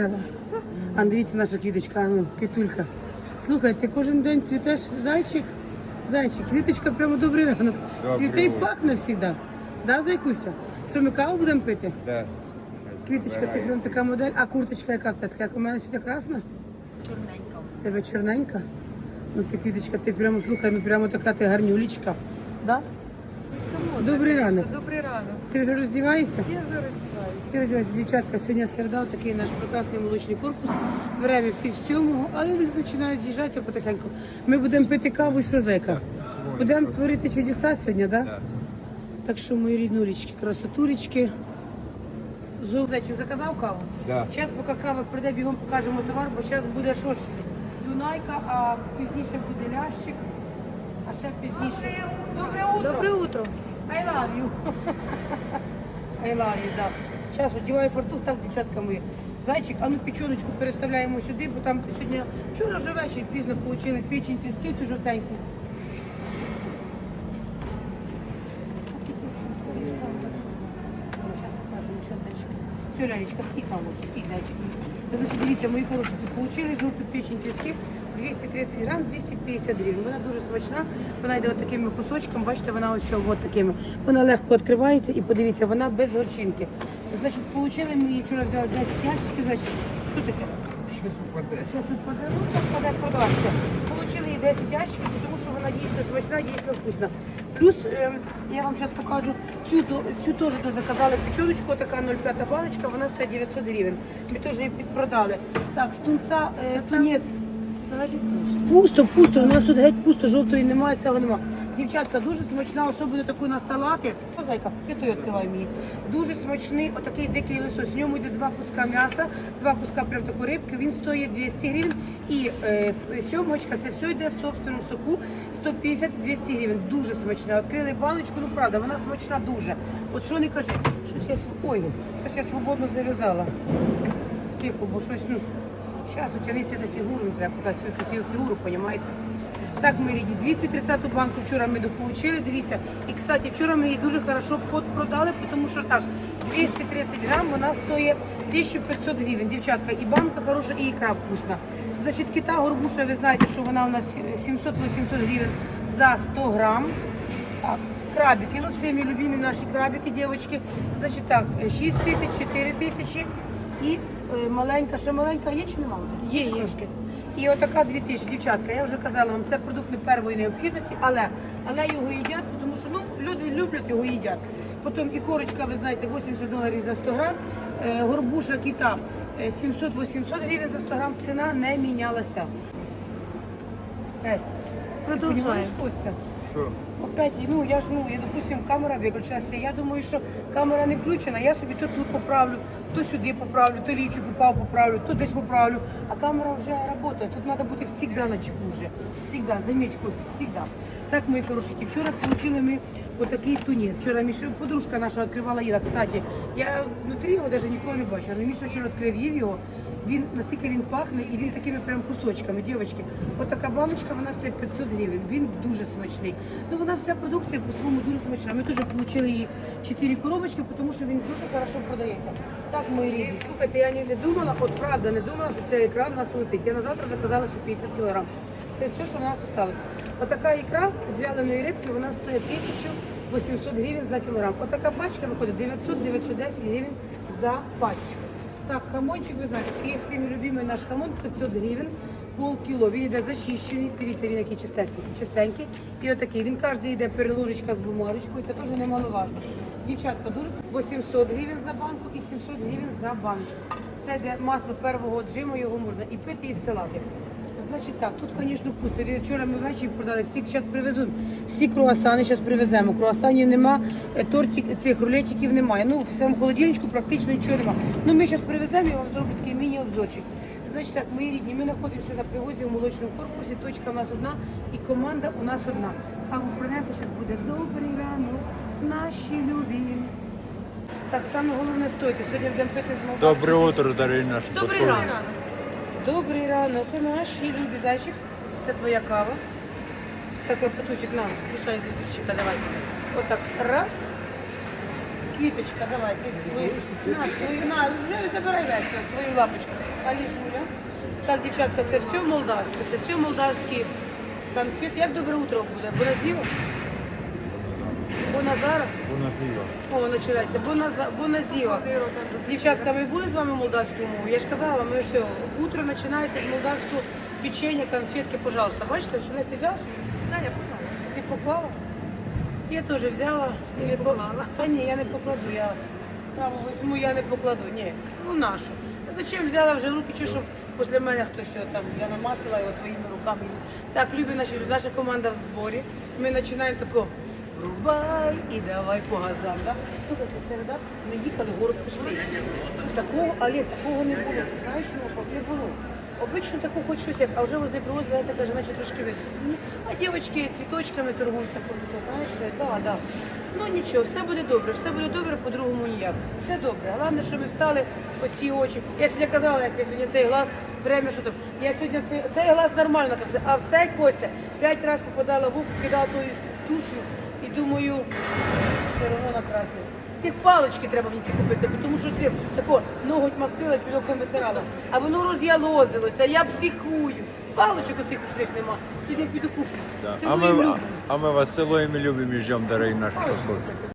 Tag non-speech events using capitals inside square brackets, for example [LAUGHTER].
вірила. А дивіться наша квіточка, а ну, квітулька. Слухай, ти кожен день цвітеш зайчик? Зайчик, квіточка прямо добрий ранок. Добрий Цвіте і пахне завжди. Да, зайкуся? Що ми каву будемо пити? Да. Квіточка, ти прям така модель. А курточка яка в тебе? Така, як у мене сюди красна? Чорненька. В Тебе чорненька? Ну ти квіточка, ти прямо слухай, ну прямо така ти гарнюлічка. Да? Добрий ранок. Добрий ранок. Ти вже роздіваєшся? Я вже роздіваюся. Роздівайся, дівчатка, сьогодні середа, такий наш прекрасний молочний корпус. Время пів сьомого, але люди починають з'їжджати потихеньку. Ми будемо пити каву, і що зайка? Будемо творити чудеса сьогодні, так? Да? Да. Так що мої ріднулечки, красотулечки. Золотечик заказав каву? Да. Зараз, поки кава прийде, бігом покажемо товар, бо зараз буде що ж? Дунайка, а пізніше буде лящик, а ще пізніше. Добре утро. Добре утро. I love you. [LAUGHS] I love you, да. Зараз одіваю фартух, так, дівчатка мої. Зайчик, а ну печеночку переставляємо сюди, бо там сьогодні, вчора вже ввечері пізно отримали печень, цю жовтеньку. Все, Лялечка, скільки там може, скільки зайчик. Дивіться, мої хороші, отримали жовту печень тиски, 230 грам, 250 гривень. Вона дуже смачна, вона йде отакими кусочками, бачите, вона ось от такими. Вона легко відкривається і подивіться, вона без горчинки. Значить, отримали ми її вчора взяли 10 ящички, значить, що таке? Щось упаде. Зараз впаде, ну так впаде продався. Получили її 10 ящиків, тому що вона дійсно смачна, дійсно вкусна. Плюс ем, я вам зараз покажу цю, до- цю теж заказали печеночку, така 0,5 баночка, вона стоїть 900 гривень. Ми теж її підпродали. Так, з тунця е, тунець. Пусто, пусто, у нас тут геть пусто, жовтої немає, цього немає. Дівчатка, дуже смачна, особливо таку на салати. Зайка, п'ятою відкривай мені. Дуже смачний, отакий дикий лисось. В ньому йде два куска м'яса, два куска прям такої рибки. Він стоїть 200 гривень. І е, сьомочка, це все йде в собственному соку. 150-200 гривень. Дуже смачна. Відкрили баночку, ну правда, вона смачна дуже. От що не кажи, щось я ой, щось я свободно зав'язала. Тихо, бо щось, ну, зараз утягни свята фігуру, не треба показати красиву фігуру, понімаєте? Так, ми рідні, 230 банку вчора ми дополучили, дивіться. І, кстати, вчора ми її дуже хорошо вход продали, тому що так, 230 грам, вона стоїть 1500 гривень, дівчатка. І банка хороша, і ікра вкусна. Значить, кита горбуша, ви знаєте, що вона у нас 700-800 гривень за 100 грам. Так, крабики, ну всеми любимі наші крабики, дівчатки. Значить так, 6 тисяч, 4 тисячі і маленька, ще маленька є чи нема вже? Є, є. трошки. І отака 2 тисячі, дівчатка. Я вже казала вам, це продукт не першої необхідності, але, але його їдять, тому що ну, люди люблять його їдять. Потім і корочка, ви знаєте, 80 доларів за 100 грам, е, горбуша кита е, 700-800 гривень за 100 грам, ціна не мінялася. Продовжуємо. Що? Опять, ну я ж ну, я допустим, камера виключилася. Я думаю, що камера не включена, я собі то тут поправлю, то сюди поправлю, то лівчик упав, поправлю, то десь поправлю. А камера вже працює. Тут треба бути завжди на чеку вже. Всегда, заміть, Костя, всегда. Так, мої хорошенькі, вчора отримали ми отакий тунець. Вчора Міша, подружка наша відкривала їда. Кстати, я внутрі його навіть ніколи не бачила. Але Міша вчора відкрив їв його. Він наскільки він пахне і він такими прям кусочками, дівчатки. Отака баночка, вона стоїть 500 гривень. Він дуже смачний. Ну вона вся продукція по-своєму дуже смачна. Ми теж отримали її 4 коробочки, тому що він дуже хорошо продається. Так, мої рідні, слухайте, я не, думала, от правда, не думала, що ця ікра в нас улетить. Я на завтра заказала ще 50 кілограм. Це все, що в нас залишилось. Отака ікра з вяленої рибки, вона стоїть 1800 гривень за кілограм. Отака пачка виходить 900-910 гривень за пачку. Так, хамончик, ви знаєте, є всім любимий наш хамон 500 гривень, пол кіло. Він йде зачищений, дивіться, він який чистенький, чистенький. І отакий. Він кожен йде переложечка з бумажечкою, це теж немаловажно. Дівчатка, дуже 800 гривень за банку і 700 гривень за баночку. Це йде масло первого джиму, його можна і пити, і в салати. Значить так, тут, звісно, пусто. Вчора ми ввечері продали, всі зараз привезуть. Всі круасани зараз привеземо. Круасанів нема, е, тортик, цих рулетиків немає. Ну, в цьому холодильничку практично нічого нема. Ну, ми зараз привеземо і вам зроблю такий міні-обзорчик. Значить так, мої рідні, ми знаходимося на привозі в молочному корпусі, точка у нас одна і команда у нас одна. Каву принесли, зараз буде добрий ранок, наші любі. Так, саме головне стойте. Сьогодні будемо пити з молока. Доброе утро, дорогі наші. Добрий подруги. ранок. Добрий ранок, наші любі зайчик. Це твоя кава. Такой патучик, на, кусай з ефірчика, давай. Отак, раз. Віточка, давай, ти свою, на, свою, на, вже забирай весь свою лапочку. Алі Жуля. Так, дівчатка, це все молдавське, це все молдавські конфети. Як добре утро буде? Боназіва? Боназара? Вона пива. О, починається. Боназа- Боназіва. Дівчатка, ми були з вами молдавську мову? Я ж казала, ми все. Утро починається з молдавського печення, конфетки, пожалуйста. Бачите, все не ти взяв? Да, я поняла. Ти поклала? Я теж взяла і не поклала. Та ні, я не покладу. Я там візьму, я не покладу. Ні. Ну нашу. А Зачем взяла вже руки, чи щоб після мене хтось його там, я намацала його своїми руками. Так, любі наші, наша команда в зборі. Ми починаємо тако. Рубай і давай по газам. Да? Слухайте, середа ми їхали в город пустий. Такого, але такого не було. Знаєш, що було. Обично таку хоч щось, як, а вже возле привозила, я каже, наче трошки видно. А дівчатки цвіточками торгують такою, знаєш, так, да, да. Ну нічого, все буде добре, все буде добре, по-другому ніяк. Все добре. Головне, що ми встали оці очі. Я сьогодні казала, я сьогодні цей глаз, время, що там. Я сьогодні цей, глаз нормально красив, а в цей Костя п'ять разів попадала в руку, кидала тою туш'ю і думаю, все одно накрасив. Ті палички треба мені ці купити, тому що це тако ноготь мастила, пілоком витирала. А воно роз'ялозилося, я психую. Паличок оцих ушлих нема. Сьогодні піду куплю. Да. А, Цілуємо, ми, любимо. а ми вас цілуємо і любимо і ждемо, дорогі наші послухачі.